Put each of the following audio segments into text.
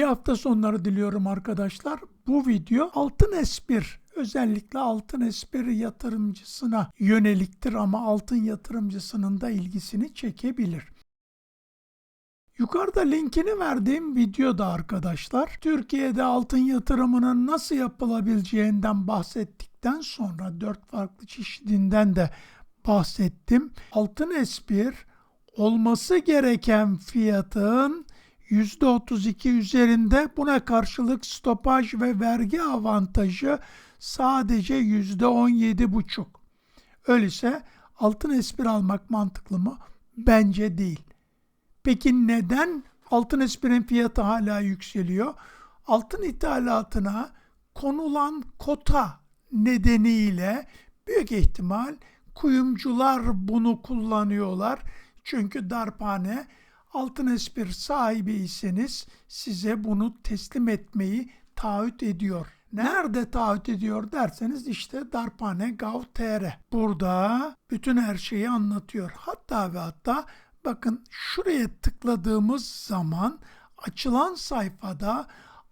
İyi hafta sonları diliyorum arkadaşlar. Bu video altın espir özellikle altın espri yatırımcısına yöneliktir ama altın yatırımcısının da ilgisini çekebilir. Yukarıda linkini verdiğim videoda arkadaşlar Türkiye'de altın yatırımının nasıl yapılabileceğinden bahsettikten sonra dört farklı çeşidinden de bahsettim. Altın espir olması gereken fiyatın %32 üzerinde buna karşılık stopaj ve vergi avantajı sadece %17,5. Öyleyse altın espri almak mantıklı mı? Bence değil. Peki neden altın esprin fiyatı hala yükseliyor? Altın ithalatına konulan kota nedeniyle büyük ihtimal kuyumcular bunu kullanıyorlar. Çünkü darphane altın espir sahibiyseniz size bunu teslim etmeyi taahhüt ediyor. Nerede taahhüt ediyor derseniz işte Darphane Gov.tr. Burada bütün her şeyi anlatıyor. Hatta ve hatta bakın şuraya tıkladığımız zaman açılan sayfada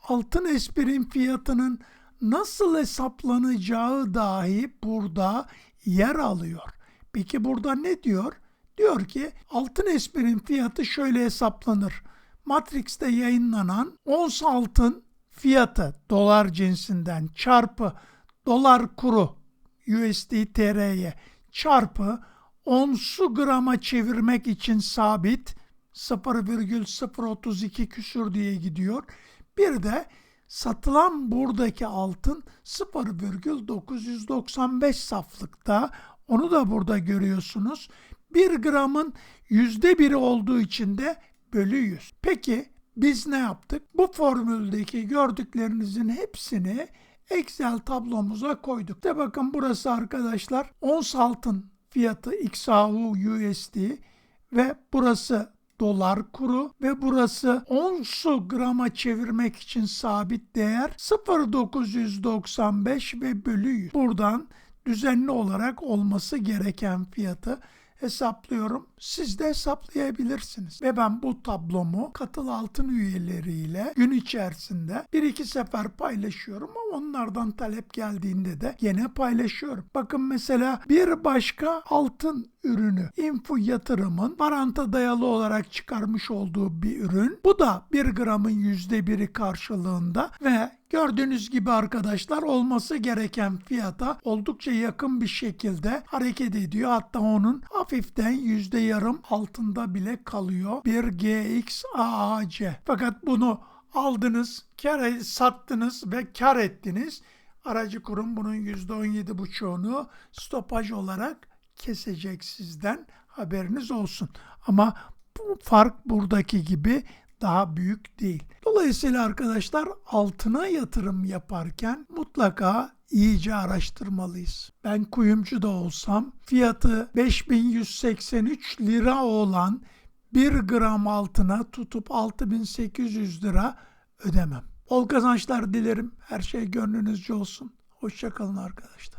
altın esprin fiyatının nasıl hesaplanacağı dahi burada yer alıyor. Peki burada ne diyor? Diyor ki altın esprin fiyatı şöyle hesaplanır. Matrix'te yayınlanan ons altın fiyatı dolar cinsinden çarpı dolar kuru USD TR'ye çarpı onsu grama çevirmek için sabit 0,032 küsür diye gidiyor. Bir de satılan buradaki altın 0,995 saflıkta onu da burada görüyorsunuz. 1 gramın yüzde biri olduğu için de bölü 100. Peki biz ne yaptık? Bu formüldeki gördüklerinizin hepsini Excel tablomuza koyduk. İşte bakın burası arkadaşlar ons altın fiyatı XAU USD ve burası dolar kuru ve burası onsu grama çevirmek için sabit değer 0.995 ve bölü 100. Buradan düzenli olarak olması gereken fiyatı hesaplıyorum. Siz de hesaplayabilirsiniz. Ve ben bu tablomu katıl altın üyeleriyle gün içerisinde bir iki sefer paylaşıyorum ama onlardan talep geldiğinde de gene paylaşıyorum. Bakın mesela bir başka altın ürünü Info Yatırım'ın paranta dayalı olarak çıkarmış olduğu bir ürün. Bu da 1 gramın %1'i karşılığında ve Gördüğünüz gibi arkadaşlar olması gereken fiyata oldukça yakın bir şekilde hareket ediyor. Hatta onun hafiften yüzde yarım altında bile kalıyor. Bir GXAAC. Fakat bunu aldınız, kar sattınız ve kar ettiniz. Aracı kurum bunun %17,5'unu stopaj olarak kesecek sizden haberiniz olsun. Ama bu fark buradaki gibi daha büyük değil. Dolayısıyla arkadaşlar altına yatırım yaparken mutlaka iyice araştırmalıyız. Ben kuyumcu da olsam fiyatı 5183 lira olan 1 gram altına tutup 6800 lira ödemem. Bol kazançlar dilerim. Her şey gönlünüzce olsun. Hoşçakalın arkadaşlar.